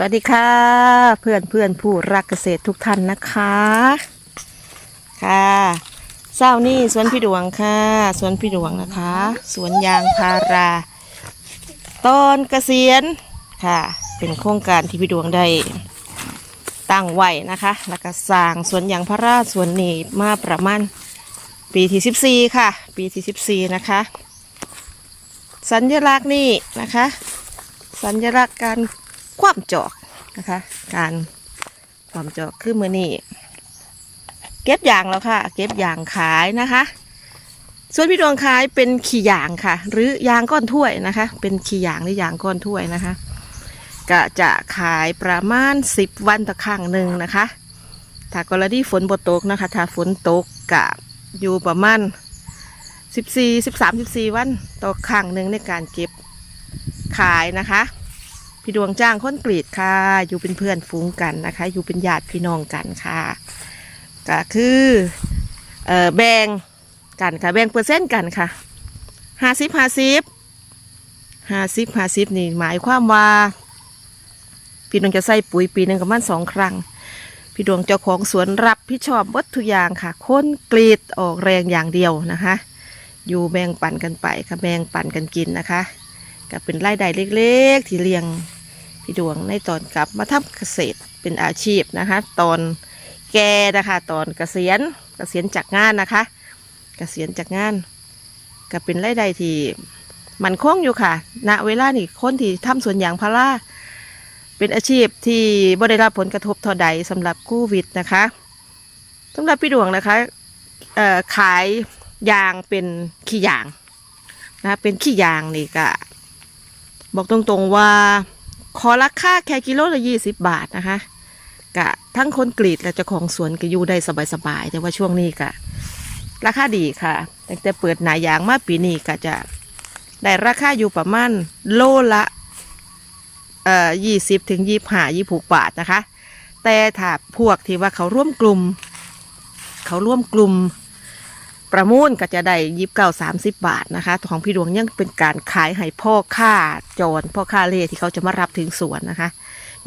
สวัสดีค่ะ เพื่อนเพื่อนผู้รักเกษตรทุกท่านนะคะ ค่ะเศร้านี่สวนพี่ดวงค่ะ สวนพี่ดวงนะคะ สวนยางพาราต้นเกษียณค่ะ เป็นโครงการที่พี่ดวงได้ตั้งไว้นะคะ แล้วก็สร้างสวนยางพาราสวนนี้มาประมาณปีที่ 14 ค่ะ ปีที่ 14 นะคะ สัญลักษณ์นี่นะคะ สัญลักษณ์การ คว่ำจอกนะคะ การคว่ำจอกคือมือนี่เก็บยางแล้วค่ะ เก็บยางขายนะคะ ส่วนพี่ดวงขายเป็นขี่ยางค่ะ หรือยางก้อนถ้วยนะคะ เป็นขี่ยางหรือยางก้อนถ้วยนะคะก็จะขายประมาณ 10 วันต่อครั้งหนึ่งนะคะถ้ากรณีฝนบตกนะคะ ถ้าฝนตกกะอยู่ประมาณ 14 13 14 วันต่อครั้งหนึ่งในการเก็บขายนะคะ พี่ดวงจ้างค้นกรีดค่ะ อยู่เป็นเพื่อนฝูงกันนะคะ อยู่เป็นญาติพี่น้องกันค่ะก็คือเอ่อแบ่งกันค่ะแบ่งเปอร์เซ็นต์กันค่ะห้าสิบห้าสิบห้าสิบห้าสิบนี่หมายความว่า พี่ดวงจะใส่ปุ๋ยปีหนึ่งกับมันสองครั้งพี่ดวงเจ้าของสวนรับผิดชอบหมดทุอย่างค่ะค้นกรีดออกแรงอย่างเดียวนะคะ อยู่แบ่งปันกันไปค่ะแบ่งปันกันกินนะคะก็เป็นรายได้เล็ก ๆ ที่เลี้ยง พี่ดวงในตอนกลับมาทำเกษตรเป็นอาชีพนะคะ ตอนแกนะคะ ตอนเกษียณเกษียณจากงานนะคะ เกษียณจากงานก็เป็นรายได้ที่มันคงอยู่ค่ะ ณ เวลานี่คนที่ทำสวนยางพาราเป็นอาชีพที่บ่ได้รับผลกระทบเท่าใดสำหรับโควิดนะคะสำหรับพี่ดวงนะคะขายยางเป็นขี้ยางนะะเป็นขี้ยางนี่ก็บอกตรงๆว่า ขอราคาแค่กิโลละยี่สิบบาทนะคะ กะทั้งคนกรีดและเจ้าของสวนก็อยู่ได้สบายๆ แต่ว่าช่วงนี้ก็ราคาดีค่ะ ตั้งแต่เปิดหนายางมาปีนี้ก็จะได้ราคาอยู่ประมาณโลละเอ่อยี่สิบถึงยี่ห้ายี่หกบาทนะคะ แต่ถ้าพวกที่ว่าเขาร่วมกลุ่ม เขาร่วมกลุ่ม ประมูลก็จะได้ยิบเก้าสามสิบบาทนะคะ ของพี่ดวงยังเป็นการขายให้พ่อค้าจรพ่อค้าเล่ที่เขาจะมารับถึงสวนนะคะ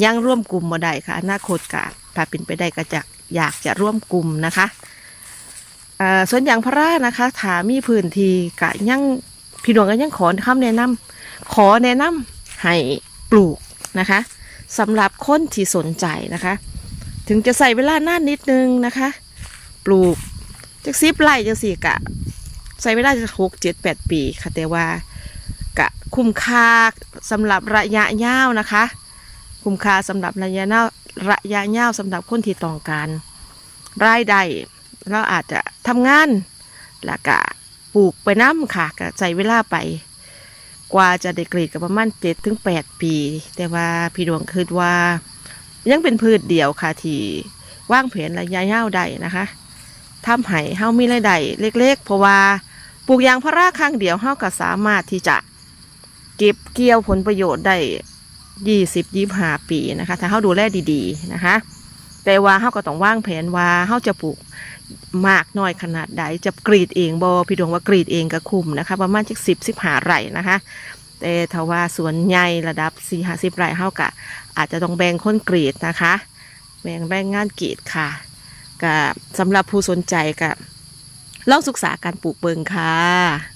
ยังร่วมกลุ่มมาได้ค่ะอนาคตกาถ้าเป็นไปได้ก็จะอยากจะร่วมกลุ่มนะคะอ่าส่วนอย่างพระรานะคะถามีพื้นที่กะยังพี่ดวงก็ยังขอคำแนะนำขอแนะนำให้ปลูกนะคะสำหรับคนที่สนใจนะคะ ถึงจะใส่เวลานานนิดนึงนะคะ ปลูก จากซิบไร่จังสี่กะ ใส่เวลาจะหกเจ็ดแปดปีค่ะแต่ว่ากะคุ้มค่าสำหรับระยะยาวนะคะ คุ้มค่าสำหรับระยะยาวระยะยาวสำหรับคนที่ต้องการรายได้เราอาจจะทำงานแล้วก็ปลูกไปน้ำค่ะก็ใช้เวลาไป กว่าจะได้กรีดก็ประมาณเจ็ดถึงแปดปี แต่ว่าพี่ดวงคิดว่า ยังเป็นพืชเดียวค่ะที่ว่างแผนระยะยาวได้นะคะ ทำให้เฮามีรายได้เล็ก ๆ เพราะว่าปลูกยางพาราครั้งเดียวเฮาก็สามารถที่จะเก็บเกี่ยวผลประโยชน์ได้ยี่สิบยี่ห้าปีนะคะ ถ้าเฮาดูแลดีๆนะคะ แต่ว่าเฮาก็ต้องวางแผนว่าเฮาจะปลูกมากน้อยขนาดใดจะกรีดเองบอพี่ดวงว่ากรีดเองก็คุ้มนะคะประมาณจักสิบสิบหาไร่นะคะแต่ถ้าว่าสวนใหญ่ระดับสี่ห้าสิบไร่เฮากะอาจจะต้องแบ่งคนกรีดนะคะ แบ่งแบ่งงานกรีดค่ะ ก็สำหรับผู้สนใจก็ลองศึกษาการปลูกเบิงค่ะ